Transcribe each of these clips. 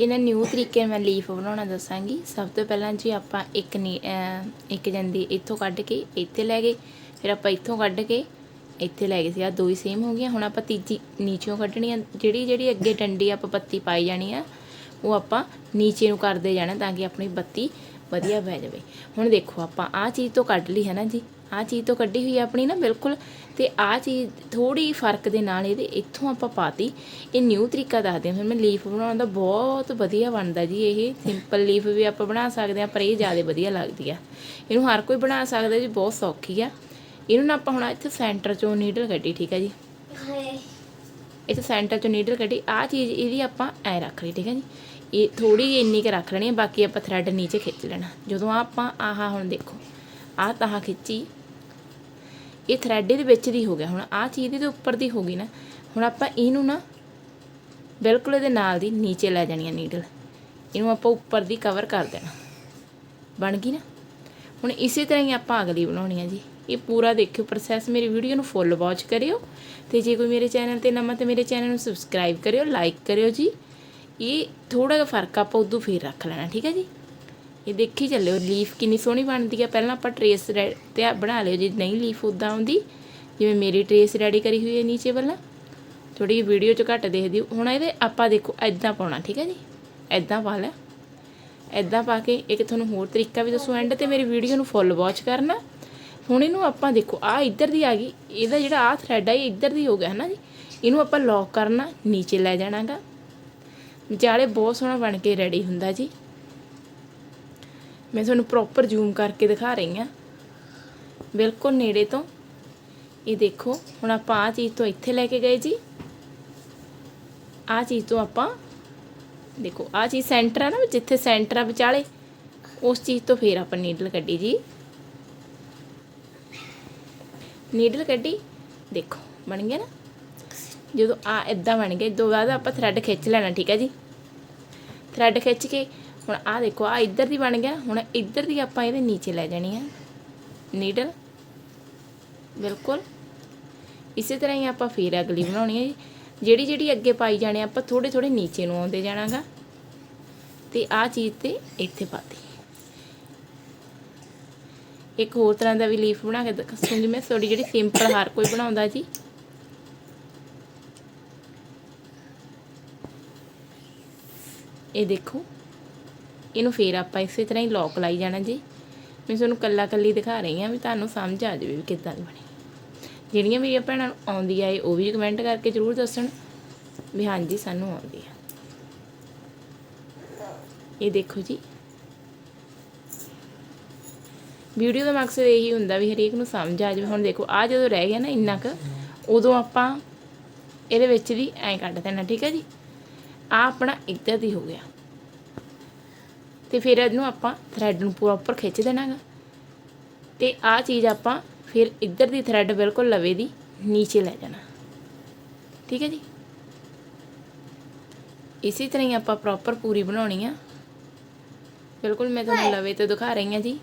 ਇਹਨਾਂ ਨਿਊ ਤਰੀਕੇ ਨਾਲ ਮੈਂ ਲੀਫ ਬਣਾਉਣਾ ਦੱਸਾਂਗੀ। ਸਭ ਤੋਂ ਪਹਿਲਾਂ ਜੀ ਆਪਾਂ ਇੱਕ ਨੀ- ਇੱਕ ਜੰਦੀ ਇੱਥੋਂ ਕੱਢ ਕੇ ਇੱਥੇ ਲੈ ਗਏ। ਫਿਰ ਆਪਾਂ ਇੱਥੋਂ ਕੱਢ ਕੇ ਇੱਥੇ ਲੈ ਗਏ ਸੀ। ਆ ਦੋ ਹੀ ਸੇਮ ਹੋ ਗਈਆਂ। ਹੁਣ ਆਪਾਂ ਤੀਜੀ ਨੀਚਿਓਂ ਕੱਢਣੀ ਆ। ਜਿਹੜੀ ਜਿਹੜੀ ਅੱਗੇ ਡੰਡੀ ਆਪਾਂ ਪੱਤੀ ਪਾਈ ਜਾਣੀ ਆ, ਉਹ ਆਪਾਂ ਨੀਚੇ ਨੂੰ ਕਰਦੇ ਜਾਣਾ ਤਾਂ ਕਿ ਆਪਣੀ ਬੱਤੀ ਵਧੀਆ ਬਹਿ ਜਾਵੇ। ਹੁਣ ਦੇਖੋ ਆਪਾਂ ਆਹ ਚੀਜ਼ ਤੋਂ ਕੱਢ ਲਈ ਹੈ ਨਾ ਜੀ। ਆਹ ਚੀਜ਼ ਤੋਂ ਕੱਢੀ ਹੋਈ ਆ ਆਪਣੀ ਨਾ ਬਿਲਕੁਲ। ਤੇ ਆਹ ਚੀਜ਼ ਥੋੜੀ ਫ਼ਰਕ ਦੇ ਨਾਲ ਇਹਦੇ ਇੱਥੋਂ ਆਪਾਂ ਪਾਤੀ। ਇਹ ਨਿਊ ਤਰੀਕਾ ਦੱਸਦੇ ਹਾਂ ਫਿਰ ਮੈਂ ਲੀਫ ਬਣਾਉਣ ਦਾ ਬਹੁਤ ਵਧੀਆ ਬਣਦਾ ਜੀ ਇਹ। ਸਿੰਪਲ ਲੀਫ ਵੀ ਆਪਾਂ ਬਣਾ ਸਕਦੇ ਆ ਪਰ ਇਹ ਜ਼ਿਆਦਾ ਵਧੀਆ ਲੱਗਦੀ ਆ। ਇਹਨੂੰ ਹਰ ਕੋਈ ਬਣਾ ਸਕਦਾ ਜੀ ਬਹੁਤ ਸੌਖੀ ਆ। ਇਹਨੂੰ ਨਾ ਆਪਾਂ ਹੁਣ ਇੱਥੇ ਸੈਂਟਰ ਚੋਂ ਨੀਡਲ ਕੱਢੀ ਠੀਕ ਆ ਜੀ? ਇੱਥੇ ਸੈਂਟਰ ਚੋਂ ਨੀਡਲ ਕੱਢੀ। ਆਹ ਚੀਜ਼ ਇਹਦੀ ਆਪਾਂ ਐ ਰੱਖ ਲਈ ਠੀਕ ਹੈ ਜੀ? ਇਹ ਥੋੜੀ ਜਿਹੀ ਇੰਨੀ ਕੁ ਰੱਖ ਲੈਣੀ ਹੈ ਬਾਕੀ ਆਪਾਂ ਥਰੈਡ ਨੀਚੇ ਖਿੱਚ ਲੈਣਾ। ਜਦੋਂ ਆਪਾਂ ਆਹ ਹੁਣ ਦੇਖੋ ਆਹ ਤਾਹਾਂ ਖਿੱਚੀ। ਇਹ ਥਰੈਡ ਦੇ ਵਿੱਚ ਦੀ ਹੋ ਗਿਆ। ਹੁਣ ਆਹ ਚੀਜ਼ ਇਹਦੇ ਉੱਪਰ ਦੀ ਹੋ ਗਈ ਨਾ, ਹੁਣ ਆਪਾਂ ਇਹਨੂੰ ਨਾ ਬਿਲਕੁਲ ਇਹਦੇ ਨਾਲ ਦੀ ਨੀਚੇ ਲੈ ਜਾਣੀ ਹੈ ਨੀਡਲ ਇਹਨੂੰ ਆਪਾਂ ਉੱਪਰ ਦੀ ਕਵਰ ਕਰ ਦੇਣਾ। ਬਣ ਗਈ ਨਾ? ਹੁਣ ਇਸੇ ਤਰ੍ਹਾਂ ਹੀ ਆਪਾਂ ਅਗਲੀ ਬਣਾਉਣੀ ਹੈ ਜੀ। ਇਹ ਪੂਰਾ ਦੇਖਿਓ ਪ੍ਰੋਸੈਸ ਮੇਰੀ ਵੀਡੀਓ ਨੂੰ ਫੁੱਲ ਵਾਚ ਕਰਿਓ ਤੇ ਜੇ ਕੋਈ ਮੇਰੇ ਚੈਨਲ ਤੇ ਨਵਾਂ ਤੇ ਮੇਰੇ ਚੈਨਲ ਨੂੰ ਸਬਸਕ੍ਰਾਈਬ ਕਰਿਓ ਲਾਈਕ ਕਰਿਓ ਜੀ। ਇਹ ਥੋੜਾ ਜਿਹਾ ਫ਼ਰਕ ਆਪਾਂ ਉਦੋਂ ਫੇਰ ਰੱਖ ਲੈਣਾ, ਠੀਕ ਹੈ ਜੀ? ਇਹ ਦੇਖੀ ਚੱਲਿਓ ਲੀਫ ਕਿੰਨੀ ਸੋਹਣੀ ਬਣਦੀ ਹੈ ਪਹਿਲਾਂ ਆਪਾਂ ਟਰੇਸ ਤੇ ਬਣਾ ਲਿਓ, ਜੇ ਨਹੀਂ ਲੀਫ ਉਦਾਂ ਆਉਂਦੀ, ਜਿਵੇਂ ਮੇਰੀ ਟਰੇਸ ਰੈਡੀ ਕਰੀ ਹੋਈ ਹੈ ਨੀਚੇ ਵੱਲ। ਥੋੜੀ ਜਿਹੀ ਵੀਡੀਓ 'ਚ ਘੱਟ ਦੇਖਦੀ ਹੋ। ਹੁਣ ਇਹਦੇ ਆਪਾਂ ਦੇਖੋ ਐਦਾਂ ਪਾਉਣਾ, ਠੀਕ ਹੈ ਜੀ? ਐਦਾਂ ਪਾ ਲਿਆ। ਐਦਾਂ ਪਾ ਕੇ ਇੱਕ ਤੁਹਾਨੂੰ ਹੋਰ ਤਰੀਕਾ ਵੀ ਦੱਸੂ। ਐਂਡ ਤੇ ਮੇਰੀ ਵੀਡੀਓ ਨੂੰ ਫੁੱਲ ਵਾਚ ਕਰਨਾ। ਹੁਣ ਇਹਨੂੰ ਆਪਾਂ ਦੇਖੋ ਆ ਇੱਧਰ ਦੀ ਆ ਗਈ। ਇਹਦਾ ਜਿਹੜਾ ਆ ਥਰੈਡ ਆ, ਇਹ ਇੱਧਰ ਦੀ ਹੋ ਗਿਆ ਹੈ ਨਾ ਜੀ? ਇਹਨੂੰ ਆਪਾਂ ਲੌਕ ਕਰਨਾ, ਨੀਚੇ ਲੈ ਜਾਣਾਗਾ। ਵਿਚਾਲੇ ਬਹੁਤ ਸੋਹਣਾ ਬਣ ਕੇ ਰੈਡੀ ਹੁੰਦਾ ਜੀ। ਮੈਂ ਤੁਹਾਨੂੰ ਪ੍ਰੋਪਰ ਜ਼ੂਮ ਕਰਕੇ ਦਿਖਾ ਰਹੀ ਹਾਂ। ਬਿਲਕੁਲ ਨੇੜੇ ਤੋਂ। ਇਹ ਦੇਖੋ, ਹੁਣ ਆਪਾਂ ਆ ਚੀਜ਼ ਤੋਂ ਇੱਥੇ ਲੈ ਕੇ ਗਏ ਜੀ। ਆ ਚੀਜ਼ ਤੋਂ ਆਪਾਂ, ਦੇਖੋ ਆ ਚੀਜ਼ ਸੈਂਟਰ ਆ ਨਾ, ਜਿੱਥੇ ਸੈਂਟਰ ਆ ਵਿਚਾਲੇ, ਉਸ ਚੀਜ਼ ਤੋਂ ਫੇਰ ਆਪਾਂ ਨੀਡਲ ਕੱਢੀ ਜੀ। ਨੀਡਲ ਕੱਢੀ, ਦੇਖੋ, ਬਣ ਗਿਆ ਨਾ। ਜਦੋਂ ਆ ਇਦਾਂ ਬਣ ਗਿਆ ਦੋ ਬਾਅਦ ਆਪਾਂ ਥਰੈਡ ਖਿੱਚ ਲੈਣਾ, ਠੀਕ ਹੈ ਜੀ। ਥਰੈਡ ਖਿੱਚ ਕੇ ਹੁਣ ਆਹ ਦੇਖੋ ਆ ਇੱਧਰ ਦੀ ਬਣ ਗਿਆ, ਹੁਣ ਇੱਧਰ ਦੀ ਆਪਾਂ ਇਹਦੇ ਨੀਚੇ ਲੈ ਜਾਣੀ ਹੈ ਨੀਡਲ ਬਿਲਕੁਲ। ਇਸੇ ਤਰ੍ਹਾਂ ਹੀ ਆਪਾਂ ਫੇਰ ਅਗਲੀ ਬਣਾਉਣੀ ਹੈ ਜੀ। ਜਿਹੜੀ ਜਿਹੜੀ ਅੱਗੇ ਪਾਈ ਜਾਣੇ ਆਪਾਂ ਥੋੜੇ ਥੋੜੇ ਨੀਚੇ ਨੂੰ ਆਉਂਦੇ ਜਾਣਾਗਾ। ਤੇ ਆਹ ਚੀਜ਼ ਤੇ ਇੱਥੇ ਪਾਤੀ ਇੱਕ ਹੋਰ ਤਰ੍ਹਾਂ ਦਾ ਵੀ ਲੀਫ ਬਣਾ ਕੇ ਦੱਸੂਗੀ ਮੈਂ। ਤੁਹਾਡੀ ਜਿਹੜੀ ਸਿੰਪਲ ਹਰ ਕੋਈ ਬਣਾਉਂਦਾ ਜੀ। ਇਹ ਦੇਖੋ। ਇਹਨੂੰ ਫੇਰ ਆਪਾਂ ਇਸੇ ਤਰ੍ਹਾਂ ਹੀ ਲੋਕ ਲਾਈ ਜਾਣਾ ਜੀ। ਮੈਂ ਤੁਹਾਨੂੰ ਕੱਲਾ ਕੱਲੀ ਦਿਖਾ ਰਹੀ ਹਾਂ ਵੀ ਤੁਹਾਨੂੰ ਸਮਝ ਆ ਜਾਵੇ ਵੀ ਕਿੱਦਾਂ ਦੀ ਬਣੀ। ਜਿਹੜੀਆਂ ਮੇਰੀਆਂ ਭੈਣਾਂ ਨੂੰ ਆਉਂਦੀ ਆ ਉਹ ਵੀ ਕਮੈਂਟ ਕਰਕੇ ਜ਼ਰੂਰ ਦੱਸਣ ਵੀ ਹਾਂਜੀ, ਸਾਨੂੰ ਆਉਂਦੀ ਆ। ਇਹ ਦੇਖੋ ਜੀ। ਵੀਡੀਓ ਦਾ ਮਕਸਦ ਇਹੀ ਹੁੰਦਾ ਵੀ ਹਰੇਕ ਨੂੰ ਸਮਝ ਆ ਜਾਵੇ। ਹੁਣ ਦੇਖੋ ਆ ਜਦੋਂ ਰਹਿ ਗਿਆ ਨਾ ਇੰਨਾ ਕੁ, ਉਦੋਂ ਆਪਾਂ ਇਹਦੇ ਵਿੱਚ ਵੀ ਐਂ ਕੱਢ ਦੇਣਾ, ਠੀਕ ਹੈ ਜੀ। ਆ ਆਪਣਾ ਇੱਧਰ ਦੀ ਹੋ ਗਿਆ। ਤੇ ਫਿਰ ਇਹਨੂੰ ਆਪਾਂ ਥਰੈਡ ਨੂੰ ਪੂਰਾ ਉੱਪਰ ਖਿੱਚ ਦੇਣਾਗਾ। ਤੇ ਆਹ ਚੀਜ਼ ਆਪਾਂ ਫਿਰ ਇੱਧਰ ਦੀ ਥਰੈਡ ਬਿਲਕੁਲ ਲਵੇ ਦੀ ਨੀਚੇ ਲੈ ਜਾਣਾ। ਠੀਕ ਹੈ ਜੀ? ਇਸੇ ਤਰ੍ਹਾਂ ਹੀ ਆਪਾਂ ਪ੍ਰੋਪਰ ਪੂਰੀ ਬਣਾਉਣੀ ਆ। ਬਿਲਕੁਲ ਮੈਂ ਤੁਹਾਨੂੰ ਲਵੇ ਤੇ ਦਿਖਾ ਰਹੀ ਹਾਂ ਜੀ।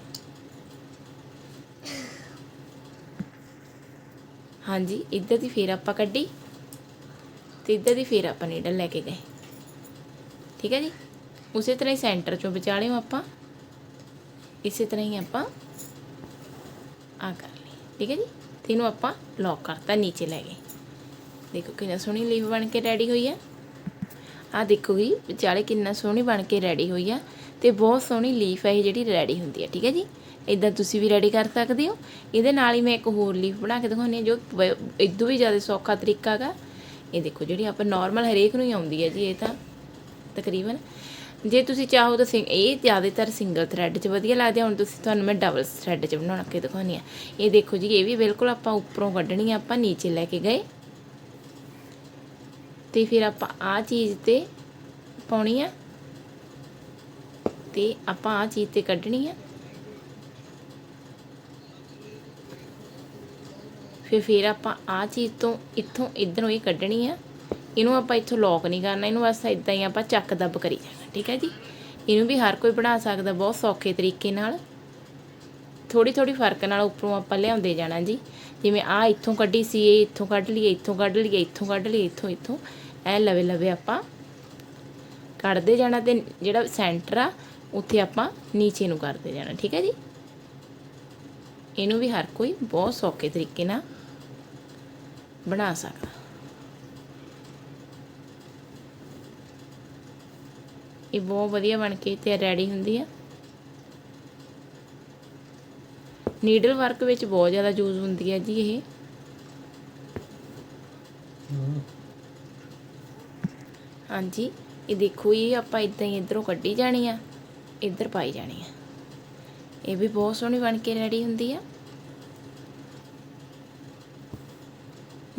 ਹਾਂਜੀ, ਇੱਧਰ ਦੀ ਫੇਰ ਆਪਾਂ ਕੱਢੀ ਤੇ ਇੱਧਰ ਦੀ ਫੇਰ ਆਪਾਂ ਨੀਡਲ ਲੈ ਕੇ ਗਏ। ਠੀਕ ਹੈ ਜੀ? ਉਸੇ ਤਰ੍ਹਾਂ ਹੀ ਸੈਂਟਰ ਚੋਂ ਵਿਚਾਲਿਓ ਆਪਾਂ। ਇਸੇ ਤਰ੍ਹਾਂ ਹੀ ਆਪਾਂ ਆ ਕਰ ਲਈ। ਠੀਕ ਹੈ ਜੀ? ਤੇ ਇਹਨੂੰ ਆਪਾਂ ਲੌਕ ਕਰਤਾ ਨੀਚੇ ਲੈ ਗਏ। ਦੇਖੋ ਕਿੰਨਾ ਸੋਹਣੀ ਲੀਫ ਬਣ ਕੇ ਰੈਡੀ ਹੋਈ ਆ। ਆ ਦੇਖੋ ਜੀ ਵਿਚਾਲੇ ਕਿੰਨਾ ਸੋਹਣੀ ਬਣ ਕੇ ਰੈਡੀ ਹੋਈ ਆ ਤੇ ਬਹੁਤ ਸੋਹਣੀ ਲੀਫ ਹੈ ਇਹ ਜਿਹੜੀ ਰੈਡੀ ਹੁੰਦੀ ਹੈ ਠੀਕ ਹੈ ਜੀ? ਇਦਾਂ ਤੁਸੀਂ ਵੀ ਰੈਡੀ ਕਰ ਸਕਦੇ ਹੋ। ਇਹਦੇ ਨਾਲ ਹੀ ਮੈਂ ਇੱਕ ਹੋਰ ਲੀਫ ਬਣਾ ਕੇ ਦਿਖਾਉਂਦੀ ਹਾਂ ਜੋ ਬ- ਇਦੋਂ ਵੀ ਜ਼ਿਆਦਾ ਸੌਖਾ ਤਰੀਕਾ ਹੈਗਾ ਇਹ ਦੇਖੋ ਜਿਹੜੀ ਆਪਾਂ ਨਾਰਮਲ ਹਰੇਕ ਨੂੰ ਹੀ ਆਉਂਦੀ ਹੈ ਜੀ, ਇਹ ਤਾਂ ਤਕਰੀਬਨ। ਜੇ ਤੁਸੀਂ ਚਾਹੋ ਤਾਂ ਸਿੰਗ ਇਹ ਜ਼ਿਆਦਾਤਰ ਸਿੰਗਲ ਥਰੈਡ 'ਚ ਵਧੀਆ ਲੱਗਦੇ ਆ। ਹੁਣ ਤੁਸੀਂ ਤੁਹਾਨੂੰ ਮੈਂ ਡਬਲ ਥਰੈਡ 'ਚ ਬਣਾਉਣਾ ਕੇ ਦਿਖਾਉਂਦੀ ਆ। ਇਹ ਦੇਖੋ ਜੀ, ਇਹ ਵੀ ਬਿਲਕੁਲ ਆਪਾਂ ਉੱਪਰੋਂ ਕੱਢਣੀ ਆ, ਆਪਾਂ ਨੀਚੇ ਲੈ ਕੇ ਗਏ। ਤੇ ਫਿਰ ਆਪਾਂ ਆ ਚੀਜ਼ ਤੇ ਪਾਉਣੀ ਆ। ਤੇ ਆਪਾਂ ਆ ਚੀਜ਼ ਤੇ ਕੱਢਣੀ ਆ। ਫਿਰ ਫਿਰ ਆਪਾਂ ਆ ਚੀਜ਼ ਤੋਂ ਇੱਥੋਂ ਇਧਰੋਂ ਹੀ ਕੱਢਣੀ ਆ। ਇਹਨੂੰ ਆਪਾਂ ਇੱਥੋਂ ਲੌਕ ਨਹੀਂ ਕਰਨਾ, ਇਹਨੂੰ ਬਸ ਇਦਾਂ ਹੀ ਆਪਾਂ ਚੱਕ ਦੱਬ ਕਰੀ ਜਾਣਾ। ਠੀਕ ਹੈ ਜੀ। ਇਹਨੂੰ ਵੀ ਹਰ ਕੋਈ ਬਣਾ ਸਕਦਾ ਬਹੁਤ ਸੌਖੇ ਤਰੀਕੇ ਨਾਲ। ਥੋੜੀ ਥੋੜੀ ਫ਼ਰਕ ਨਾਲ ਉੱਪਰੋਂ ਆਪਾਂ ਲਿਆਉਂਦੇ ਜਾਣਾ ਜੀ। ਜਿਵੇਂ ਆ ਇੱਥੋਂ ਕੱਢੀ ਸੀ, ਇਹ ਇੱਥੋਂ ਕੱਢ ਲਈਏ, ਇੱਥੋਂ ਕੱਢ ਲਈਏ, ਇੱਥੋਂ ਕੱਢ ਲਈਏ, ਇੱਥੋਂ ਇੱਥੋਂ। ਐ ਲਵੇ ਲਵੇ ਆਪਾਂ ਕੱਢਦੇ ਜਾਣਾ ਤੇ ਜਿਹੜਾ ਸੈਂਟਰ ਆ, ਉੱਥੇ ਆਪਾਂ ਨੀਚੇ ਨੂੰ ਕਰਦੇ ਜਾਣਾ, ਠੀਕ ਹੈ ਜੀ। ਇਹਨੂੰ ਵੀ ਹਰ ਕੋਈ ਬਹੁਤ ਸੌਖੇ ਤਰੀਕੇ ਨਾਲ ਬਣਾ ਸਕਦਾ। ਇਹ ਬਹੁਤ ਵਧੀਆ ਬਣ ਕੇ ਤੇ ਰੈਡੀ ਹੁੰਦੀ ਆ। ਨੀਡਲ ਵਰਕ ਵਿੱਚ ਬਹੁਤ ਜ਼ਿਆਦਾ ਯੂਜ਼ ਹੁੰਦੀ ਹੈ ਜੀ ਇਹ। ਹਾਂਜੀ, ਇਹ ਦੇਖੋ ਇਹ ਆਪਾਂ ਇਦਾਂ ਹੀ ਇਧਰੋਂ ਕੱਢੀ ਜਾਣੀ ਆ, ਇੱਧਰ ਪਾਈ ਜਾਣੀ ਆ। ਇਹ ਵੀ ਬਹੁਤ ਸੋਹਣੀ ਬਣ ਕੇ ਰੈਡੀ ਹੁੰਦੀ ਆ।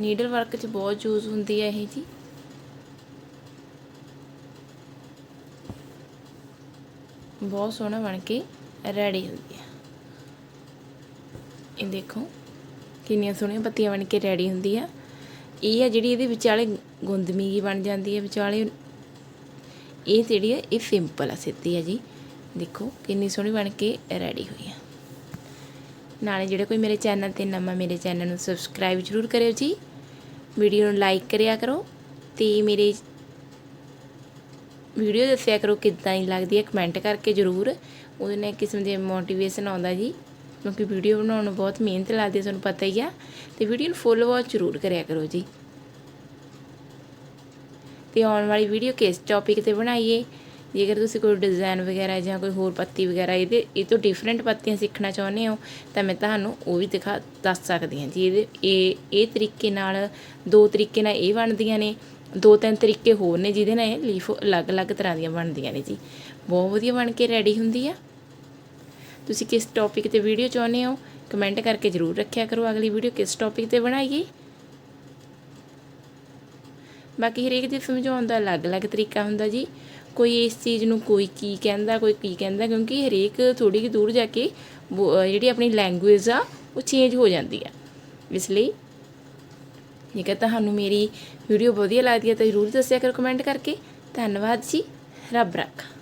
ਨੀਡਲ ਵਰਕ 'ਚ ਬਹੁਤ ਯੂਜ਼ ਹੁੰਦੀ ਆ ਇਹ ਜੀ। ਬਹੁਤ ਸੋਹਣਾ ਬਣ ਕੇ ਰੈਡੀ ਹੁੰਦੀ ਆ ਇਹ ਦੇਖੋ, ਕਿੰਨੀਆਂ ਸੋਹਣੀਆਂ ਪੱਤੀਆਂ ਬਣ ਕੇ ਰੈਡੀ ਹੁੰਦੀ ਆ। ਇਹ ਆ ਜਿਹੜੀ ਇਹਦੇ ਵਿਚਾਲੇ ਗੁੰਦਮੀ ਜੀ ਬਣ ਜਾਂਦੀ ਹੈ ਵਿਚਾਲੇ। ਇਹ ਜਿਹੜੀ ਹੈ ਇਹ ਸਿੰਪਲ ਆ, ਸਿੱਧੀ ਆ ਜੀ। ਦੇਖੋ, ਕਿੰਨੀ ਸੋਹਣੀ ਬਣ ਕੇ ਰੈਡੀ ਹੋਈ ਆ। ਨਾਲੇ ਜਿਹੜੇ ਕੋਈ ਮੇਰੇ ਚੈਨਲ ਤੇ ਨਵਾਂ ਮੇਰੇ ਚੈਨਲ ਨੂੰ ਸਬਸਕ੍ਰਾਈਬ ਜ਼ਰੂਰ ਕਰਿਓ ਜੀ। ਵੀਡੀਓ ਨੂੰ ਲਾਈਕ ਕਰਿਆ ਕਰੋ ਤੇ ਮੇਰੇ ਵੀਡੀਓ ਦੱਸਿਆ ਕਰੋ ਕਿੱਦਾਂ ਹੀ ਲੱਗਦੀ ਹੈ ਕਮੈਂਟ ਕਰਕੇ ਜ਼ਰੂਰ। ਉਹਦੇ ਨਾਲ ਕਿਸਮ ਦੀ ਮੋਟੀਵੇਸ਼ਨ ਆਉਂਦਾ ਜੀ। ਕਿਉਂਕਿ ਵੀਡੀਓ ਬਣਾਉਣ ਨੂੰ ਬਹੁਤ ਮਿਹਨਤ ਲੱਗਦੀ ਹੈ, ਤੁਹਾਨੂੰ ਪਤਾ ਹੀ ਆ। ਤੇ ਵੀਡੀਓ ਨੂੰ ਫੁੱਲ ਵਾਚ ਜ਼ਰੂਰ ਕਰਿਆ ਕਰੋ ਜੀ। ਤੇ ਆਉਣ ਵਾਲੀ ਵੀਡੀਓ ਕਿਸ ਟੌਪਿਕ ਤੇ ਬਣਾਈਏ? ਜੇਕਰ ਤੁਸੀਂ ਕੋਈ ਡਿਜ਼ਾਈਨ ਵਗੈਰਾ ਜਾਂ ਕੋਈ ਹੋਰ ਪੱਤੀ ਵਗੈਰਾ, ਇਹਦੇ, ਇਹ ਤੋਂ ਡਿਫਰੈਂਟ ਪੱਤੀਆਂ ਸਿੱਖਣਾ ਚਾਹੁੰਦੇ ਹੋ, ਤਾਂ ਮੈਂ ਤੁਹਾਨੂੰ ਉਹ ਵੀ ਦਿਖਾ, ਦੱਸ ਸਕਦੀ ਹਾਂ ਜੀ। ਇਹਦੇ, ਇਹ ਇਹ ਤਰੀਕੇ ਨਾਲ, ਦੋ ਤਰੀਕੇ ਨਾਲ ਇਹ ਬਣਦੀਆਂ ਨੇ। ਦੋ ਤਿੰਨ ਤਰੀਕੇ ਹੋਰ ਨੇ ਜਿਹਦੇ ਨਾਲ ਇਹ ਲੀਫ ਅਲੱਗ-ਅਲੱਗ ਤਰ੍ਹਾਂ ਦੀਆਂ ਬਣਦੀਆਂ ਨੇ ਜੀ। ਬਹੁਤ ਵਧੀਆ ਬਣ ਕੇ ਰੈਡੀ ਹੁੰਦੀ ਆ। ਤੁਸੀਂ ਕਿਸ ਟੌਪਿਕ ਤੇ ਵੀਡੀਓ ਚਾਹੁੰਦੇ ਹੋ ਕਮੈਂਟ ਕਰਕੇ ਜ਼ਰੂਰ ਰੱਖਿਆ ਕਰੋ। ਅਗਲੀ ਵੀਡੀਓ ਕਿਸ ਟੌਪਿਕ ਤੇ ਬਣਾਈਏ? ਬਾਕੀ ਹਰੇਕ ਦੇ ਸਮਝਾਉਣ ਦਾ ਅਲੱਗ-ਅਲੱਗ ਤਰੀਕਾ ਹੁੰਦਾ ਜੀ। ਕੋਈ ਇਸ ਚੀਜ਼ ਨੂੰ ਕੋਈ ਕੀ ਕਹਿੰਦਾ, ਕੋਈ ਕੀ ਕਹਿੰਦਾ, ਕਿਉਂਕਿ ਹਰੇਕ ਥੋੜੀ ਜਿਹੀ ਦੂਰ ਜਾ ਕੇ ਬੋ- ਜਿਹੜੀ ਆਪਣੀ ਲੈਂਗੁਏਜ ਆ, ਉਹ ਚੇਂਜ ਹੋ ਜਾਂਦੀ ਆ। ਇਸ ਲਈ ਜੇਕਰ ਤੁਹਾਨੂੰ ਮੇਰੀ ਵੀਡੀਓ ਵਧੀਆ ਲੱਗਦੀ ਹੈ ਤਾਂ ਜ਼ਰੂਰ ਦੱਸਿਆ ਕਰੋ ਕਮੈਂਟ ਕਰਕੇ। ਧੰਨਵਾਦ ਜੀ। ਰੱਬ ਰੱਖਾ।